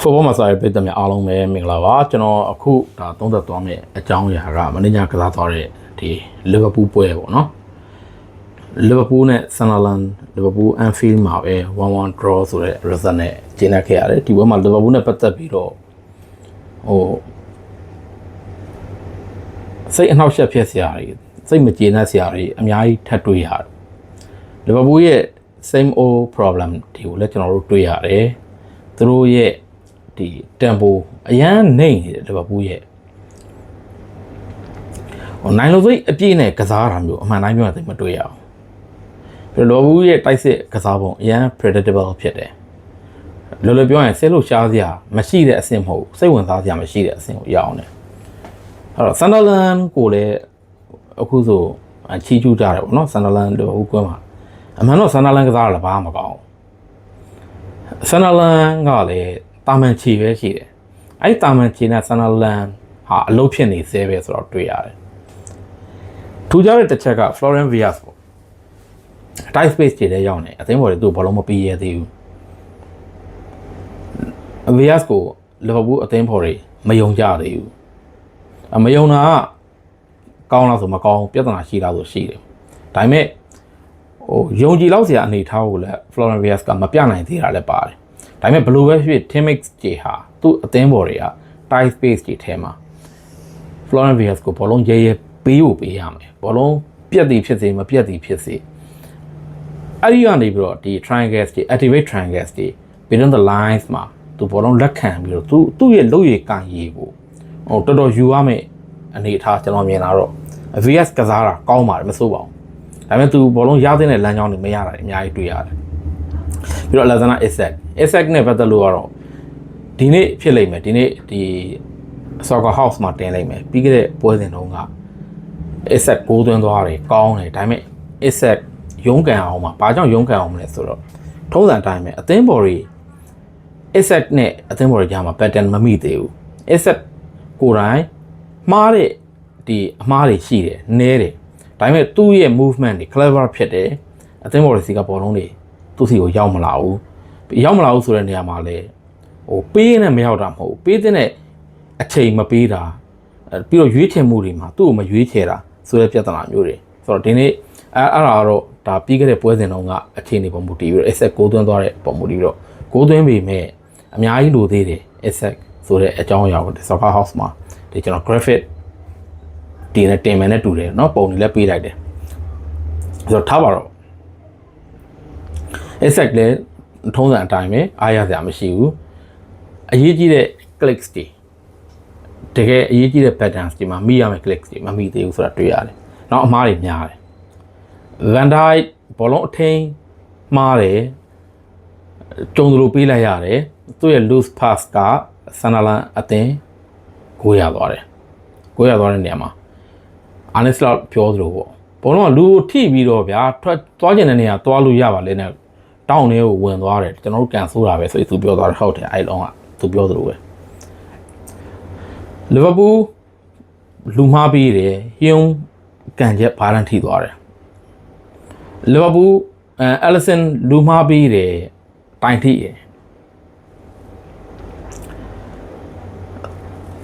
football မှာစာရေးပြည်သူများအားလုံးပဲမင်္ဂလာပါကျွန်တော်အခုဒါသုံးသက်သွားမယ့်အကြောင်းအရာကမနေ့ညကစားသွားတဲ့ဒီလီဗာပူးပွဲပေါ့နော်လီဗာပူးနဲ့ဆန်နာလန်လီဗာပူးအန်ဖီးလ်မှာပဲ1-1 draw ဆိုတဲ့ result နဲ့ကျင်းနေခဲ့ရတယ်ဒီပွဲမှာလီဗာပူးနဲ့ပတ်သက်ပြီးတော့ဟိုစိတ်အနှောက်အယှက်ဖြစ်စရာတွေစိတ်မကျေနပ်စရာတွေအများကြီးထပ်တွေ့ရတယ်လီဗာပူးရဲ့ same old problem တွေကိုလည်းကျွန်တော်တို့တွေ့ရတယ်သူတို့ရဲ့ ဒီ tempo အရန်နှိမ့်နေတယ်လီဗာပူးရဲ့ဟိုနိုင်လို့စိတ်အပြည့်နဲ့ကစားတာမျိုးအမှန်တိုင်းပြောရင်သိပ်မတွေ့ရအောင်ပြီးတော့လီဗာပူးရဲ့တိုက်စစ်ကစားပုံအရန် predictable ဖြစ်တယ်လောလောပြောရင်ဆဲလို့ရှားစရာမရှိတဲ့အဆင့်မဟုတ်ဘူးစိတ်ဝင်စားစရာမရှိတဲ့အဆင့်ကိုရအောင်တယ်အဲ့တော့ဆန်ဒါလန်ကိုလည်းအခုဆိုအချီးကျူးကြတယ်ပေါ့နော်ဆန်ဒါလန်လီဗာပူးကွင်းမှာအမှန်တော့ဆန်ဒါလန်ကစားရတာဘာမှမကောင်းဘူးဆန်ဒါလန်ကလည်း တာမန်ချီပဲရှိတယ်အဲ့ဒီတာမန်ချီနဲ့ဆန်ဒါလန်ဟာအလုပ်ဖြစ်နေသေးပဲဆိုတော့တွေ့ရတယ်ထူးခြားတဲ့တစ်ချက်က Florian Villas ပေါ့ tight space တွေလည်းရောက်နေအသင်းပေါ်တွေသူ့ဘောလုံးမပေးရသေးဘူး Villas ကိုလီဗာပူးအသင်းဖော်တွေမယုံကြသေးဘူးအမယုံတာကကောင်းလားဆိုမကောင်းပြဿနာရှိလားဆိုရှိတယ်ဒါပေမဲ့ဟိုယုံကြည်လောက်စရာအနေထားကိုလည်း Florian Villas ကမပြနိုင်သေးတာလည်းပါတယ် ဒါပေမဲ့ဘယ်လိုပဲဖြစ် teammates တွေဟာသူ့အသင်းပေါ်တွေက tight space တွေထဲမှာ Florian Villas ကိုဘောလုံးရဲရဲပေးဖို့ပေးရမယ်ဘောလုံးပြက်သည်ဖြစ်စေမပြက်သည်ဖြစ်စေအဲ့ဒီကနေပြီးတော့ဒီ triangles တွေ activate triangles တွေ within the lines မှာသူဘောလုံးလက်ခံပြီးတော့သူသူ့ရဲ့လုပ်ရည်ကန်ရည်ကိုဟိုတော်တော်ယူရမယ့်အနေအထားကျွန်တော်မြင်လာတော့ VS ကစားတာကောင်းပါတယ်မဆိုးပါဘူးဒါပေမဲ့သူဘောလုံးရတဲ့လမ်းကြောင်းတွေမရတာအများကြီးတွေ့ရတယ်ပြီးတော့ Lazana Isaac Isaac နဲ့ပတ်သက်လို့ကတော့ဒီနေ့ဖြစ်လိမ့်မယ်ဒီနေ့ဒီ Soccer House မှာတင်လိမ့်မယ်ပြီးခဲ့တဲ့ပွဲစဉ်တုန်းက Isaac ကိုးသွင်းသွားတယ်ကောင်းတယ်ဒါပေမဲ့ Isaac ရုန်းကန်အောင်မှာဘာကြောင့်ရုန်းကန်အောင်မလဲဆိုတော့ထုံးစံအတိုင်းပဲအသင်းဘော်တွေ Isaac နဲ့အသင်းဘော်တွေကြားမှာ pattern မမိသေးဘူး Isaac ကိုယ်တိုင်မှားတဲ့ဒီအမှားတွေရှိတယ်နဲတယ်ဒါပေမဲ့သူ့ရဲ့ movement တွေ clever ဖြစ်တယ်အသင်းဘော်တွေစီကဘောလုံးတွေသူ့စီကိုရောက်မလာဘူး ရောက်မလာဘူးဆိုတဲ့နေရာမှာလဲဟိုပေးနေမရောက်တာမဟုတ်ဘူးပေးတဲ့အချိန်မပေးတာအဲပြီးတော့ရွေးချယ်မှုတွေမှာသူ့ကိုမရွေးချယ်တာဆိုတဲ့ပြဿနာမျိုးတွေဆိုတော့ဒီနေ့အဲအဲ့ဒါကတော့ဒါပြီးခဲ့တဲ့ပွဲစဉ်တုန်းကအခြေအနေပုံမူတည်ပြီးတော့ asset ကိုသွင်းသွားတဲ့ပုံမူတည်ပြီးတော့ကိုသွင်းပေမဲ့အများကြီးလိုသေးတယ် asset ဆိုတဲ့အကြောင်းအရာကို Soccer House မှာဒီကျွန်တော် graphic ဒီနဲ့တင်မယ်နဲ့တူတယ်เนาะပုံတွေလည်းပေးလိုက်တယ်ဆိုတော့ထားပါတော့ asset လည်း ထုံးစံအတိုင်းပဲအားရစရာမရှိဘူးအရေးကြီးတဲ့ clicks တွေတကယ်အရေးကြီးတဲ့ patterns တွေမှာမိရမယ့် clicks တွေမမိသေးဘူးဆိုတာတွေ့ရတယ်။နောက်အမားတွေများတယ်။ Van Dijk ဘောလုံးအထိန်မှားတယ်ကြုံသလိုပေးလိုက်ရတယ်။သူ့ရဲ့ loose pass ကဆန်နာလန်အသင်းကိုရသွားတယ်။ကိုရသွားတဲ့နေရာမှာအာနစ်လောက်ပြောသလိုပေါ့။ဘောလုံးကလူကိုထိပြီးတော့ဗျာထွက်သွားကျင်တဲ့နေရာသွားလို့ရပါလေနဲ့ တောင်းထဲကိုဝင်သွားတယ်ကျွန်တော်တို့ကန်ဆိုးတာပဲဆိုပြီးသူပြောသွားတယ်ဟုတ်တယ်အဲ့လုံးကသူပြောသလိုပဲလီဗာပူးလူမှားပြီးတယ်ဟျုံကန်ချက်ဘာလန်ထိသွားတယ်လီဗာပူးအဲအလီဆန်လူမှားပြီးတယ်တိုင်ထိရယ်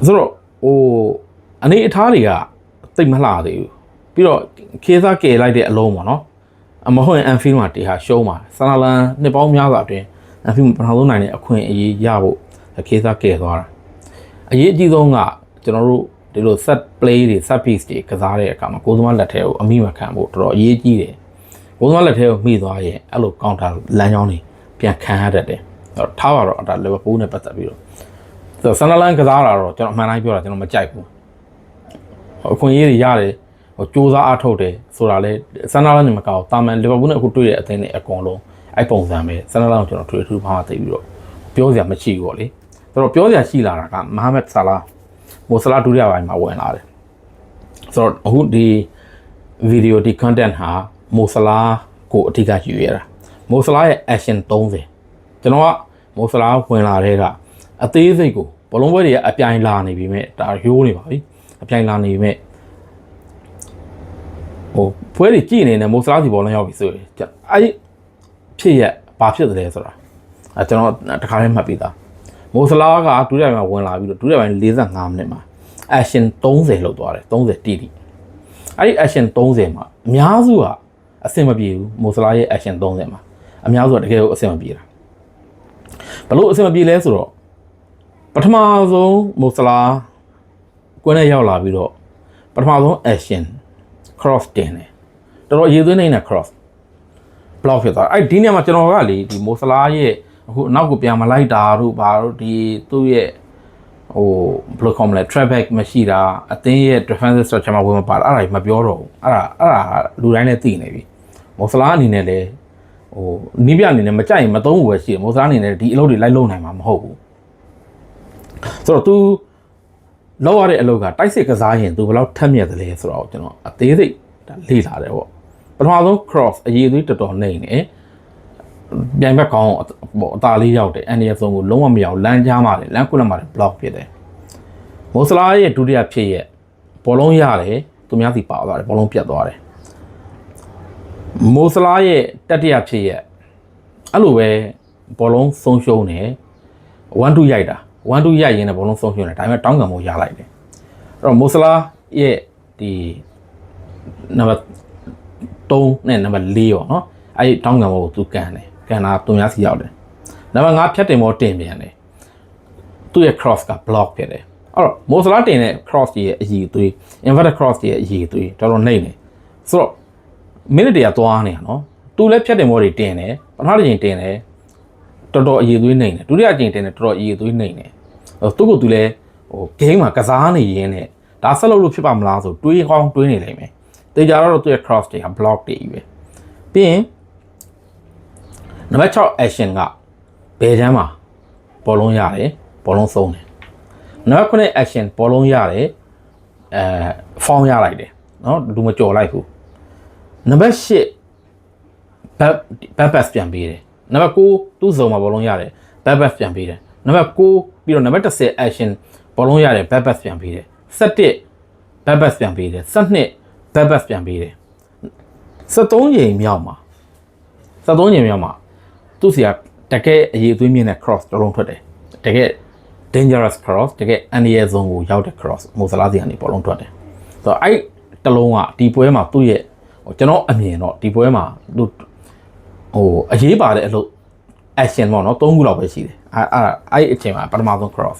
ဆိုတော့ဟိုအနေအထားတွေကတိတ်မလှသေးဘူးပြီးတော့ခေးစားကယ်လိုက်တဲ့အလုံးပေါ့နော်အ မဟုတ်ရင်အန်ဖီးမှာတေဟာရှုံးပါဆန်နာလန်နှစ်ပေါင်းများစွာအတွင်းအန်ဖီးမှာပထမဆုံးနိုင်တဲ့အခွင့်အရေးရဖို့ခေးစားကယ်သွားတာအရေးအကြီးဆုံးကကျွန်တော်တို့ဒီလို set play တွေ set piece တွေကစားတဲ့အခါမှာကိုယ်သမားလက်ထဲကိုအမိမခံဖို့တော်တော်အရေးကြီးတယ်ကိုယ်သမားလက်ထဲကိုမိသွားရင်အဲ့လို counter လမ်းကြောင်းတွေပြန်ခံရတတ်တယ်အဲ့တော့ထားပါတော့အဲ့ဒါ Liverpool နဲ့ပတ်သက်ပြီးတော့ဆိုတော့ဆန်နာလန်ကစားတာတော့ကျွန်တော်အမှန်တိုင်းပြောတာကျွန်တော်မကြိုက်ဘူးအခွင့်အရေးတွေရတယ် ဟိုစူးစမ်းအားထုတ်တယ်ဆိုတာလေဆန်နာလန်ညမကောက်တာမန်လီဗာပူးနဲ့အခုတွေ့တဲ့အသင်းတွေအကုန်လုံးအဲ့ပုံစံပဲဆန်နာလန်ကိုကျွန်တော်တွေ့ထူးမှားသိပြီးတော့ပြောစရာမရှိဘူးပေါ့လေဆိုတော့ပြောစရာရှိလာတာကမဟာမက်ဆာလာမိုဆလာဒုတိယပိုင်းမှာဝင်လာတယ်ဆိုတော့အခုဒီဗီဒီယိုဒီ content ဟာမိုဆလာကိုအဓိကယူရတာမိုဆလာရဲ့ action 30ကျွန်တော်ကမိုဆလာဝင်လာတဲ့ကအသေးစိတ်ကိုဘလုံးပွဲတွေကအပြိုင်လာနေပြီမဲ့ဒါရိုးနေပါပြီအပြိုင်လာနေပြီမဲ့ ဟိုပွဲတွေကြည့်နေတယ်မိုဆလာစီဘောလုံးရောက်ပြီဆိုရင်အဲ့ဖြစ်ရဘာဖြစ်တယ်လဲဆိုတာအဲကျွန်တော်တခါလေးမှတ်ပြီးသားမိုဆလာကဒုတိယပိုင်းမှာဝင်လာပြီးတော့ဒုတိယပိုင်း45မိနစ်မှာ action 30လောက်သွားတယ်30တိတိအဲ့ဒီ action 30မှာအများစုကအဆင်မပြေဘူးမိုဆလာရဲ့ action 30မှာအများစုကတကယ်ကိုအဆင်မပြေတာဘလို့အဆင်မပြေလဲဆိုတော့ပထမဆုံးမိုဆလာကွင်းနဲ့ရောက်လာပြီးတော့ပထမဆုံး action cross တင်တယ်တော်တော်အရေးသွင်းနေတဲ့ cross block ဖြစ်သွားတယ်အဲ့ဒီနေရာမှာကျွန်တော်ကလေဒီမိုဆလာရဲ့အခုအနောက်ကိုပြန်မလိုက်တာတို့ဘာတို့ဒီသူ့ရဲ့ဟိုဘယ်လိုခေါ်မလဲ traffic မရှိတာအသင်းရဲ့ defensive structure မှာဝင်မပါတာအဲ့ဒါကြီးမပြောတော့ဘူးအဲ့ဒါအဲ့ဒါလူတိုင်းလည်းသိနေပြီမိုဆလာအနေနဲ့လည်းဟိုနီးပြအနေနဲ့မကြိုက်ရင်မသုံးဘူးပဲရှိတယ်မိုဆလာအနေနဲ့ဒီအလုပ်တွေလိုက်လုပ်နိုင်မှာမဟုတ်ဘူးဆိုတော့ तू လောက်ရတဲ့အလုပ်ကတိုက်စစ်ကစားရင် तू ဘယ်လောက်ထက်မြက်တယ်လဲဆိုတော့ကျွန်တော်အသေးစိတ်ဒါလေ့လာတယ်ပေါ့ပထမဆုံး cross အရေးသွေးတော်တော်နေနေပြိုင်ဘက်ကောင်းပေါ့အသာလေးရောက်တယ်အန်ဒီယဆုံးကိုလုံးဝမရအောင်လမ်းကြားမှာတယ်လမ်းခုလက်မှာတယ် block ဖြစ်တယ်မိုဆလာရဲ့ဒုတိယဖြစ်ရဲ့ဘောလုံးရတယ်သူများစီပါသွားတယ်ဘောလုံးပြတ်သွားတယ်မိုဆလာရဲ့တတိယဖြစ်ရဲ့အဲ့လိုပဲဘောလုံးဆုံးရှုံးတယ်1 2ရိုက်တာ 1 2ရိုက်ရင်းနဲ့ဘောလုံးဆုံးရှုံးတယ်ဒါပေမဲ့တောင်းကံမို့ရလိုက်တယ်အဲ့တော့မိုဆလာရဲ့ဒီနံပါတ်3နဲ့နံပါတ်4ပေါ့နော်အဲ့ဒီတောင်းကံမို့ကိုသူကန်တယ်ကန်တာသူများစီရောက်တယ်နံပါတ်5ဖြတ်တင်မောတင်ပြန်တယ်သူ့ရဲ့ cross က block ဖြစ်တယ်အဲ့တော့မိုဆလာတင်တဲ့ cross ရဲ့အည်သွေး inverted cross ရဲ့အည်သွေးတော်တော်နှိမ့်နေဆိုတော့မိနစ်တရာသွားနေတာနော်သူလည်းဖြတ်တင်မောတွေတင်တယ်ပထမတစ်ချိန်တင်တယ် တော်တော်အည်သွေးနှိမ့်တယ်ဒုတိယချိန်တင်တယ်တော်တော်အည်သွေးနှိမ့်တယ်သူ့ကိုသူလည်းဟို game မှာကစားနေရင်းနဲ့ဒါဆက်လုပ်လို့ဖြစ်ပါမလားဆိုတွေးကောင်းတွေးနေလိမ့်မယ်တေချာတော့သူ့ရဲ့ cross တွေက block တွေကြီးပဲပြီးရင်နံပါတ်6 action ကဘယ်ချမ်းမှာဘောလုံးရတယ်ဘောလုံးဆုံးတယ်နံပါတ်9 action ဘောလုံးရတယ်အဲ form ရလိုက်တယ်เนาะလူမကြော်လိုက်ဘူးနံပါတ်8ဘတ်ဘတ်ပတ်ပြန်ပေးတယ် နံပါတ်9သူ့စုံမှာဘောလုံးရတယ်ဘတ်ပတ်ပြန်ပေးတယ်နံပါတ်9ပြီးတော့နံပါတ်10 action ဘောလုံးရတယ်ဘတ်ပတ်ပြန်ပေးတယ်17ဘတ်ပတ်ပြန်ပေးတယ်12ဘတ်ပတ်ပြန်ပေးတယ်73ချိန်မြောက်မှာ73ချိန်မြောက်မှာသူ့စီကတကယ်အရေးအသွေးမြင့်တဲ့ cross တော်တော်ထွက်တယ်တကယ် dangerous cross တကယ်အန်ဒီရဲ့ဇုံကိုရောက်တဲ့ cross မိုဆလာစီကနေပေါ်လုံးထွက်တယ်ဆိုတော့အဲ့တလုံးကဒီပွဲမှာသူ့ရဲ့ဟိုကျွန်တော်အမြင်တော့ဒီပွဲမှာသူ ဟိုအရေးပါတဲ့အလုပ် action ပေါ့နော်၃ခုလောက်ပဲရှိတယ်အဲ့အဲ့အဲ့အချိန်မှာပထမဆုံး cross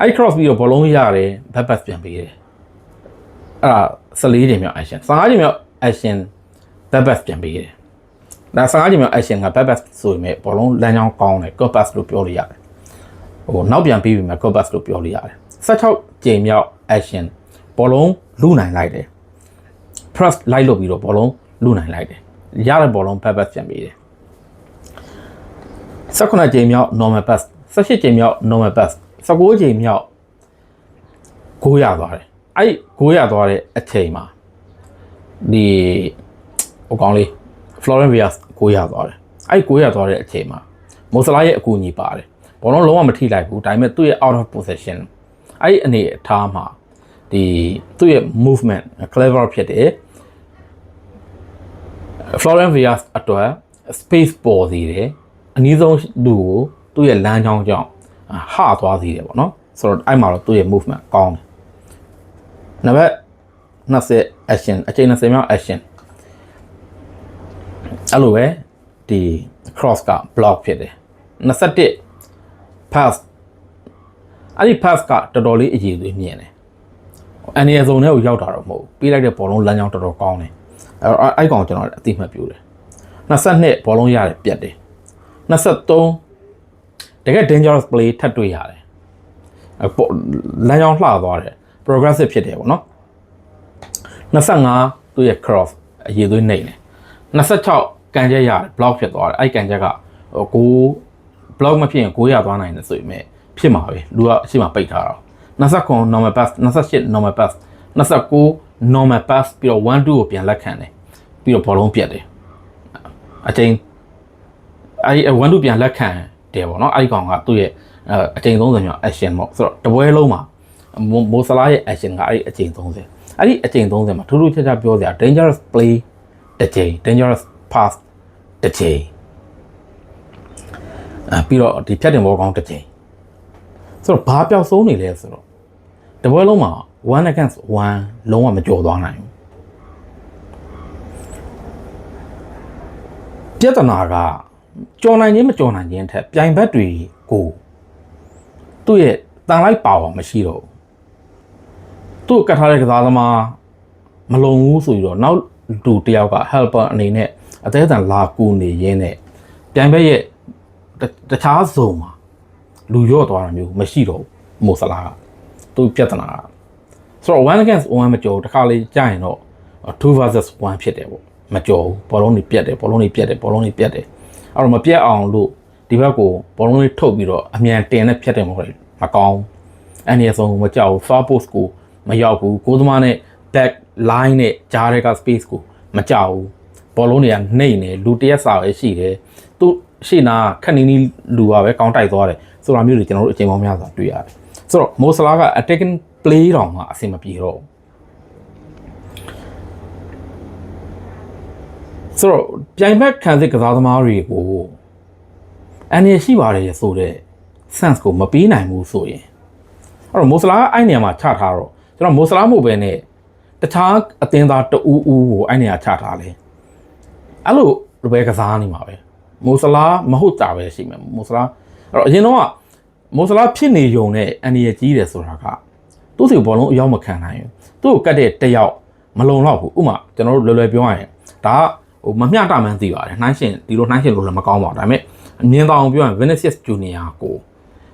အဲ့ cross ပြီးတော့ဘောလုံးရတယ် back pass ပြန်ပေးတယ်အဲ့ဒါ14ချိန်မြောက် action 15ချိန်မြောက် action back pass ပြန်ပေးတယ်ဒါ15ချိန်မြောက် action က back pass ဆိုပေမဲ့ဘောလုံးလမ်းကြောင်းကောင်းတယ် cut pass လို့ပြောလို့ရတယ်ဟိုနောက်ပြန်ပြီးပြီမဲ့ cut pass လို့ပြောလို့ရတယ်16ချိန်မြောက် action ဘောလုံးလူနိုင်လိုက်တယ် press လိုက်လုပ်ပြီးတော့ဘောလုံးလူနိုင်လိုက်တယ် ရတဲ့ဘောလုံး back pass ပြန်ပေးတယ်18ချိန်မြောက် normal pass 18ချိန်မြောက် normal pass 19ချိန်မြောက်ဂိုးရသွားတယ်အဲ့ဂိုးရသွားတဲ့အချိန်မှာဒီဟိုကောင်းလေး Florent Vias ကိုရသွားတယ်အဲ့ကိုရသွားတဲ့အချိန်မှာမိုဆလာရဲ့အကူအညီပါတယ်ဘောလုံးလုံးဝမထိလိုက်ဘူးဒါပေမဲ့သူ့ရဲ့ out of position အဲ့အနေအထားမှာဒီသူ့ရဲ့ movement clever ဖြစ်တယ် Florent Vias အတွက် space ပေါ်စီတယ်အနည်းဆုံးလူကိုသူ့ရဲ့လမ်းကြောင်းကြောင့်ဟသွားစီတယ်ပေါ့နော်ဆိုတော့အဲ့မှာတော့သူ့ရဲ့ movement ကောင်းတယ်နံပါတ်20 action အချိန်20မြောက် action အဲ့လိုပဲဒီ cross က block ဖြစ်တယ်21 pass အဲ့ဒီ pass ကတော်တော်လေးအရေးသွေးမြင်တယ်အန်ရီယဇုံထဲကိုရောက်တာတော့မဟုတ်ဘူးပေးလိုက်တဲ့ဘောလုံးလမ်းကြောင်းတော်တော်ကောင်းတယ် အဲ့တော့အဲ့ကောင်ကျွန်တော်အသိမှတ်ပြုတယ်22ဘောလုံးရတယ်ပြတ်တယ်23တကယ် dangerous play ထပ်တွေ့ရတယ်အဲ့လမ်းကြောင်းလှသွားတယ် progressive ဖြစ်တယ်ပေါ့နော်25သူ့ရဲ့ cross အရေးသွေးနှိမ့်တယ်26ကန်ချက်ရတယ် block ဖြစ်သွားတယ်အဲ့ကန်ချက်ကဟိုကို block မဖြစ်ရင်ကိုရသွားနိုင်တယ်ဆိုပေမဲ့ဖြစ်မှာပဲလူကအရှိမပိတ်ထားတာ29 normal pass 28 normal pass 29 normal pass ပြီးတော့1 2ကိုပြန်လက်ခံတယ်ပြီးတော့ဘောလုံးပြတ်တယ်အချိန်အဲ့1 2ပြန်လက်ခံတယ်ပေါ့နော်အဲ့ဒီကောင်ကသူ့ရဲ့အချိန်30မြောက် action ပေါ့ဆိုတော့တပွဲလုံးမှာမိုဆလာရဲ့ action ကအဲ့ဒီအချိန်30အဲ့ဒီအချိန်30မှာထူးထူးခြားခြားပြောစရာ dangerous play တစ်ချိန် dangerous pass တစ်ချိန်အဲပြီးတော့ဒီဖြတ်တင်ဘောကောင်းတစ်ချိန်ဆိုတော့ဘာပျောက်ဆုံးနေလဲဆိုတော့ တပွဲလုံးမှာ1 against 1လုံးဝမကြော်သွားနိုင်ဘူးပြဿနာကကြော်နိုင်ခြင်းမကြော်နိုင်ခြင်းထက်ပြိုင်ဘက်တွေကိုသူ့ရဲ့တန်လိုက်ပါအောင်မရှိတော့ဘူးသူ့ကတ်ထားတဲ့ကစားသမားမလုံဘူးဆိုပြီးတော့နောက်လူတစ်ယောက်က helper အနေနဲ့အသေးအတန်လာကူနေရင်းနဲ့ပြိုင်ဘက်ရဲ့တတခြားဇုံမှာလူရော့သွားတာမျိုးမရှိတော့ဘူးမိုဆလာက သူပြဿနာကဆိုတော့1 against 1မကြော်ဘူးတစ်ခါလေကြာရင်တော့2 versus 1ဖြစ်တယ်ပေါ့မကြော်ဘူးဘောလုံးတွေပြတ်တယ်ဘောလုံးတွေပြတ်တယ်ဘောလုံးတွေပြတ်တယ်အဲ့တော့မပြတ်အောင်လို့ဒီဘက်ကိုဘောလုံးတွေထုတ်ပြီးတော့အမြန်တင်နဲ့ဖြတ်တယ်မဟုတ်လေမကောင်းအဲ့ဒီအဆုံးမကြောက်ဘူး far post ကိုမရောက်ဘူးကိုသမားနဲ့ back line နဲ့ဂျားတွေက space ကိုမကြောက်ဘူးဘောလုံးတွေကနှိမ့်နေလူတစ်ရက်စာပဲရှိတယ်သူရှေ့နာခက်နီနီလူပါပဲကောင်းတိုက်သွားတယ်ဆိုတာမျိုးတွေကျွန်တော်တို့အချိန်ပေါင်းများစွာတွေ့ရတယ် ဆိုတော့မိုဆလာက attacking play တောင်မှအဆင်မပြေတော့ဘူးဆိုတော့ပြိုင်ဘက်ခံစစ်ကစားသမားတွေကိုအန်ရရှိပါတယ်ဆိုတဲ့ sense ကိုမပေးနိုင်ဘူးဆိုရင်အဲ့တော့မိုဆလာကအဲ့နေရာမှာချထားတော့ကျွန်တော်မိုဆလာမို့ပဲနဲ့တခြားအသင်းသားတဦးဦးကိုအဲ့နေရာချထားလဲအဲ့လိုလိုပဲကစားနေမှာပဲမိုဆလာမဟုတ်တာပဲရှိမယ်မိုဆလာအဲ့တော့အရင်တော့က မိုဆလာဖြစ်နေုံနဲ့အန်ရကြီးတယ်ဆိုတာကသူ့စီဘောလုံးအရောက်မခံနိုင်ဘူးသူ့ကိုကတ်တဲ့တယောက်မလုံတော့ဘူးဥမာကျွန်တော်တို့လွယ်လွယ်ပြောရရင်ဒါကဟိုမမျှတမှန်းသိပါတယ်နှိုင်းရှင်ဒီလိုနှိုင်းရှင်လို့လည်းမကောင်းပါဘူးဒါပေမဲ့အမြင်တောင်ပြောရင် Vinicius Junior ကို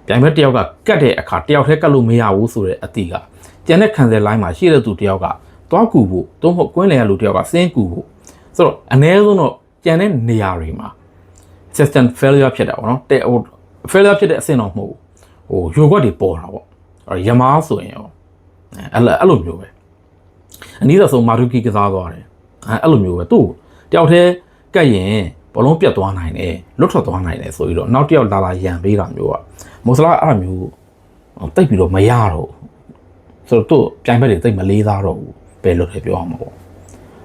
ပြိုင်ဘက်တယောက်ကကတ်တဲ့အခါတယောက်တည်းကတ်လို့မရဘူးဆိုတဲ့အသည့်ကကျန်တဲ့ခံစစ်လိုင်းမှာရှိတဲ့သူတယောက်ကသွားကူဖို့သုံးဖို့ကွင်းလည်ရလူတယောက်ကစင်းကူဖို့ဆိုတော့အ ਨੇ ဆုံးတော့ကျန်တဲ့နေရာတွေမှာ system failure ဖြစ်တာပေါ့နော်တဲ့ဟို failure ဖြစ်တဲ့အဆင့်တော့မဟုတ်ဘူး ဟိုယိုကွက်တွေပေါ်တာပေါ့အဲ့ရမားဆိုရင်ရောအဲ့လိုအဲ့လိုမျိုးပဲအနည်းဆုံးမာဒူကီကစားသွားတယ်အဲ့အဲ့လိုမျိုးပဲသူ့တယောက်တည်းကတ်ရင်ဘောလုံးပြတ်သွားနိုင်တယ်လွတ်ထွက်သွားနိုင်တယ်ဆိုပြီးတော့နောက်တစ်ယောက်လာလာရန်ပေးတာမျိုးอ่ะမိုဆလာအဲ့လိုမျိုးတိတ်ပြီးတော့မရတော့ဘူးဆိုတော့သူ့ပြိုင်ဘက်တွေတိတ်မလေးစားတော့ဘူးဘယ်လိုလဲပြောအောင်မပေါ့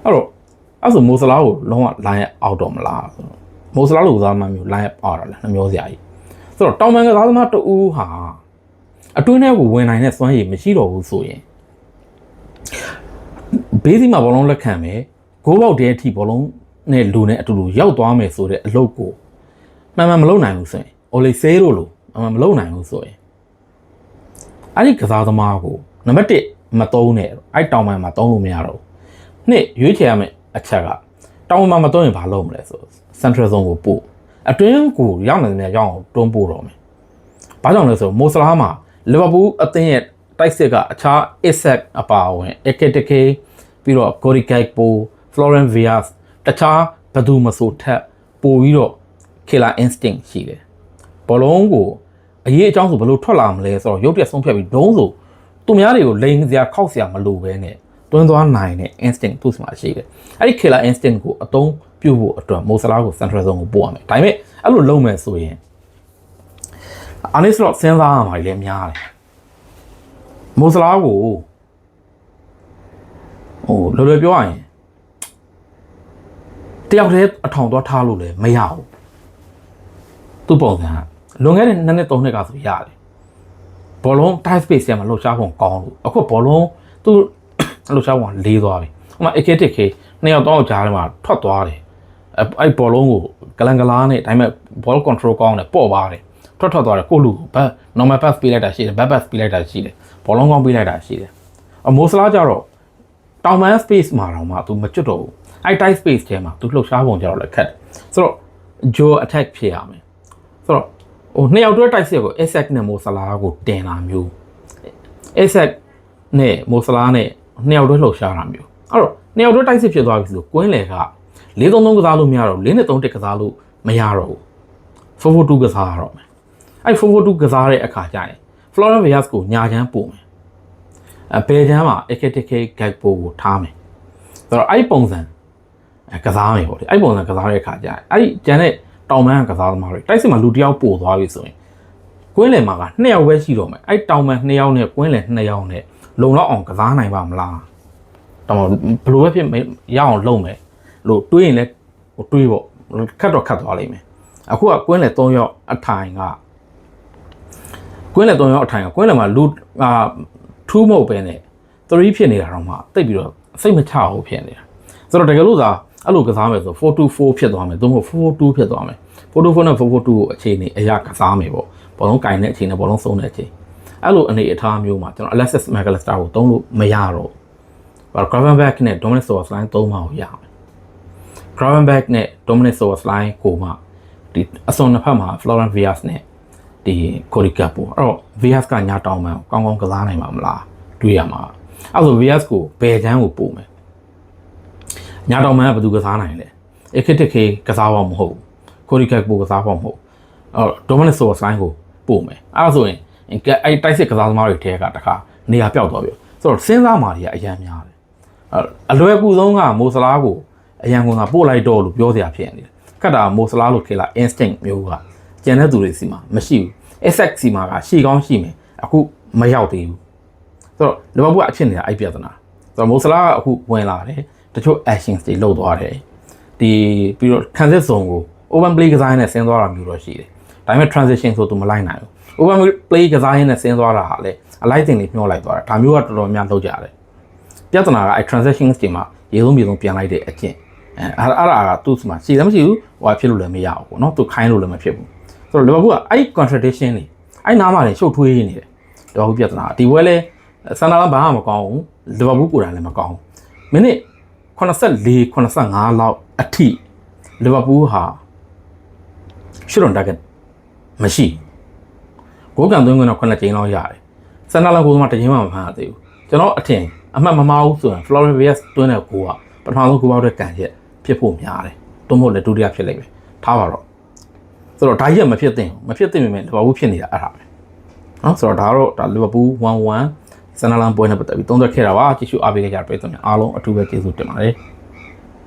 အဲ့တော့အဲ့ဆိုမိုဆလာကိုလုံးဝ line out တော့မလားဆိုတော့မိုဆလာလိုကစားမှမျိုး line out တာလဲနှမျိုးစရာကြီး ဆိုတော့တောင်ပန်ကစားသမားတူဦးဟာအတွင်းထဲကိုဝင်နိုင်တဲ့စွမ်းရည်မရှိတော့ဘူးဆိုရင်ဘေးစီမှာဘောလုံးလက်ခံမယ်ဂိုးပေါက်တဲ့အထိဘောလုံးနဲ့လူနဲ့အတူတူရောက်သွားမယ်ဆိုတဲ့အလုပ်ကိုမှန်မှန်မလုပ်နိုင်ဘူးဆိုရင်အိုလီဆေးတို့လိုမှန်မှန်မလုပ်နိုင်ဘူးဆိုရင်အဲ့ဒီကစားသမားကိုနံပါတ်1မသုံးနဲ့အဲ့တောင်ပန်မှာသုံးလို့မရတော့ဘူးနှစ်ရွေးချယ်ရမယ်အချက်ကတောင်ပန်မှာမသုံးရင်ဘာလုပ်မလဲဆို central zone ကိုပို့ အတွင်းကိုရောက်နေတယ်ရောက်အောင်တွန်းပို့တော့မယ်ဘာကြောင့်လဲဆိုမိုဆလာမှာလီဗာပူးအသင်းရဲ့တိုက်စစ်ကအခြား Isaac အပါအဝင် Ekitike ပြီးတော့ Gori Gakpo Florent Vias တခြားဘယ်သူမဆိုထက်ပိုပြီးတော့ killer instinct ရှိတယ်ဘောလုံးကိုအရေးအကြောင်းဆိုဘယ်လိုထွက်လာမလဲဆိုတော့ရုပ်ပြဆုံးဖြတ်ပြီးဒုံးဆိုသူများတွေကိုလိန်စရာခောက်စရာမလိုပဲနဲ့တွန်းသွားနိုင်တဲ့ instinct သူ့မှာရှိတယ်အဲ့ဒီ killer instinct ကိုအသုံး ပြုဖို့အတွက်မိုဆလာကို central zone ကိုပို့ရမယ်ဒါပေမဲ့အဲ့လိုလုပ်မယ်ဆိုရင်အာနိစလော့စဉ်းစားရမှာလည်းများတယ်မိုဆလာကိုဟိုလောလောပြောရရင်တယောက်တည်းအထောင်သွားထားလို့လည်းမရဘူးသူ့ပုံစံကလွန်ခဲ့တဲ့နှစ်နှစ်သုံးနှစ်ကဆိုရတယ်ဘောလုံး tight space ထဲမှာလှုပ်ရှားပုံကောင်းလို့အခုဘောလုံးသူ့လှုပ်ရှားပုံလေးသွားပြီဟိုမှာ AK1K နှစ်ယောက်တော့ကြားထဲမှာထွက်သွားတယ် အဲ့အဲ့ဘောလုံးကိုကလန်ကလားနဲ့ဒါပေမဲ့ ball control ကောင်းတယ်ပေါ့ပါတယ်ထွက်ထွက်သွားတယ်ကိုလူဘတ် normal pass ပေးလိုက်တာရှိတယ် back pass ပေးလိုက်တာရှိတယ်ဘောလုံးကောင်းပေးလိုက်တာရှိတယ်အမိုးစလားကြတော့တောင်ပန်း space မှာတော့မှ तू မကျွတ်တော့ဘူးအဲ့ tight space ထဲမှာ तू လှုပ်ရှားပုံကြတော့လည်းခက်တယ်ဆိုတော့ jaw attack ဖြစ်ရမယ်ဆိုတော့ဟိုနှစ်ယောက်တွဲတိုက်စစ်ကို Isaac နဲ့မိုဆလာကိုတင်လာမျိုး Isaac နဲ့မိုဆလာနဲ့နှစ်ယောက်တွဲလှုပ်ရှားတာမျိုးအဲ့တော့နှစ်ယောက်တွဲတိုက်စစ်ဖြစ်သွားပြီဆိုကွင်းလေက 4-3-3ကစားလို့မရတော့4-3-1ကစားလို့မရတော့ဘူး4-4-2ကစားရတော့မယ်အဲ့4-4-2ကစားတဲ့အခါကျရင် Florent Vias ကိုညာချမ်းပို့မယ်အပေချမ်းမှာ AKTK Gakpo ကိုထားမယ်ဆိုတော့အဲ့ပုံစံကစားမယ်ပေါ့လေအဲ့ပုံစံကစားတဲ့အခါကျရင်အဲ့ကျန်တဲ့တောင်ပန်းကစားသမားတွေတိုက်စစ်မှာလူတစ်ယောက်ပို့သွားပြီဆိုရင်ကွင်းလယ်မှာကနှစ်ယောက်ပဲရှိတော့မယ်အဲ့တောင်ပန်းနှစ်ယောက်နဲ့ကွင်းလယ်နှစ်ယောက်နဲ့လုံလောက်အောင်ကစားနိုင်ပါမလားတောင်ဘယ်လိုပဲဖြစ်ရအောင်လုပ်မယ် လို့တွေးရင်လည်းဟိုတွေးပေါ့ခတ်တော့ခတ်သွားလိမ့်မယ်အခုကကွင်းလေ3ရောက်အထိုင်ကကွင်းလေ3ရောက်အထိုင်ကကွင်းလေမှာလူအာထူးမဟုတ်ပဲနဲ့3ဖြစ်နေတာတော့မှတိတ်ပြီးတော့စိတ်မချဘူးဖြစ်နေတာဆိုတော့တကယ်လို့သာအဲ့လိုကစားမယ်ဆို424ဖြစ်သွားမယ်သို့မဟုတ်442ဖြစ်သွားမယ်424နဲ့442ကိုအခြေအနေအရာကစားမယ်ပေါ့ဘောလုံးကင်တဲ့အခြေအနေဘောလုံးဆုံးတဲ့အချိန်အဲ့လိုအနေအထားမျိုးမှာကျွန်တော် Alexis McAllister ကိုတုံးလို့မရတော့ဘူး Gravenberch နဲ့ Dominic Soboslai သုံးပါကိုရမယ် Gravenberch နဲ့ Dominic Soboslai ကိုမှဒီအစွန်နှစ်ဖက်မှာ Florent Vias နဲ့ဒီ Cody Gakpo အဲ့တော့ Vias ကညာတောင်းမှန်ကောင်းကောင်းကစားနိုင်မှာမလားတွေးရမှာအဲ့ဆို Vias ကိုဘယ်ချမ်းကိုပို့မယ်ညာတောင်းမှန်ကဘယ်သူကစားနိုင်လဲအခစ်တစ်ခေကစားဖို့မဟုတ်ဘူး Cody Gakpo ကစားဖို့မဟုတ်အဲ့တော့ Dominic Soboslai ကိုပို့မယ်အဲ့ဒါဆိုရင်အဲ့တိုက်စစ်ကစားသမားတွေထဲကတခါနေရာပြောက်သွားပြီဆိုတော့စဉ်းစားမှတွေကအများများတယ်အလွယ်ကူဆုံးကမိုဆလာကို အရန်ကုန်ကပို့လိုက်တော့လို့ပြောစရာဖြစ်နေတယ်ကတ်တာမိုဆလာလို့ခေလာ instinct မျိုးကကျန်တဲ့သူတွေစီမှာမရှိဘူး SX စီမှာကရှီကောင်းရှိမယ်အခုမရောက်သေးဘူးဆိုတော့လီဗာပူးကအဖြစ်နေတာအဲ့ပြဿနာဆိုတော့မိုဆလာကအခုဝင်လာတယ်တချို့ actions တွေလုပ်သွားတယ်ဒီပြီးတော့ transit zone ကို open play ကစားရင်းနဲ့ဆင်းသွားတာမျိုးတော့ရှိတယ်ဒါပေမဲ့ transition ဆိုသူမလိုက်နိုင်ဘူး open play ကစားရင်းနဲ့ဆင်းသွားတာဟာလေအလိုက်တင်လေးမျောလိုက်သွားတာဒါမျိုးကတော်တော်များလုပ်ကြတယ်ပြဿနာကအဲ transactions တွေမှာရေဆုံးမြေဆုံးပြန်လိုက်တဲ့အကျင့် အဲအဲ့ဒါကသူ့မှာစီလည်းမရှိဘူးဟိုဖြစ်လို့လည်းမရဘူးပေါ့နော်သူခိုင်းလို့လည်းမဖြစ်ဘူးဆိုတော့လီဗာပူးကအဲ့ contradiction တွေအဲ့နားမှာနေရှုပ်ထွေးနေတယ်တော်ဘူးပြဿနာဒီဘွဲလဲဆန်နာလန်ဘာမှမကောင်းဘူးလီဗာပူးကိုယ်တိုင်လည်းမကောင်းဘူးမိနစ်84 85လောက်အထိလီဗာပူးဟာရှုလွန်တာကမရှိဘူးဂိုးကန်သွင်းခွင့်တော့9ချိန်လောက်ရတယ်ဆန်နာလန်ကိုယ်ကတချိန်မှမဖမ်းရသေးဘူးကျွန်တော်အထင်အမှတ်မမှားဘူးဆိုရင် Florian Vias တွင်းတဲ့ကိုကပထမဆုံးကိုပေါက်တဲ့ကန်ချက် ဖြစ်ဖို့များတယ်။တွန်းမို့လည်းဒုတိယဖြစ်လိမ့်မယ်။ထားပါတော့။ဆိုတော့ဒါကြီးကမဖြစ်သင့်ဘူး။မဖြစ်သင့်ပေမဲ့လီဗာပူးဖြစ်နေတာအဲ့ဒါပဲ။နော်ဆိုတော့ဒါကတော့ဒါလီဗာပူး1-1ဆန်နာလန်ပွဲနဲ့ပတ်သက်ပြီးသုံးသပ်ခဲ့တာပါ။ကြည့်ရှုအားပေးကြကြတဲ့ပရိသတ်များအားလုံးအထူးပဲကျေးဇူးတင်ပါတယ်။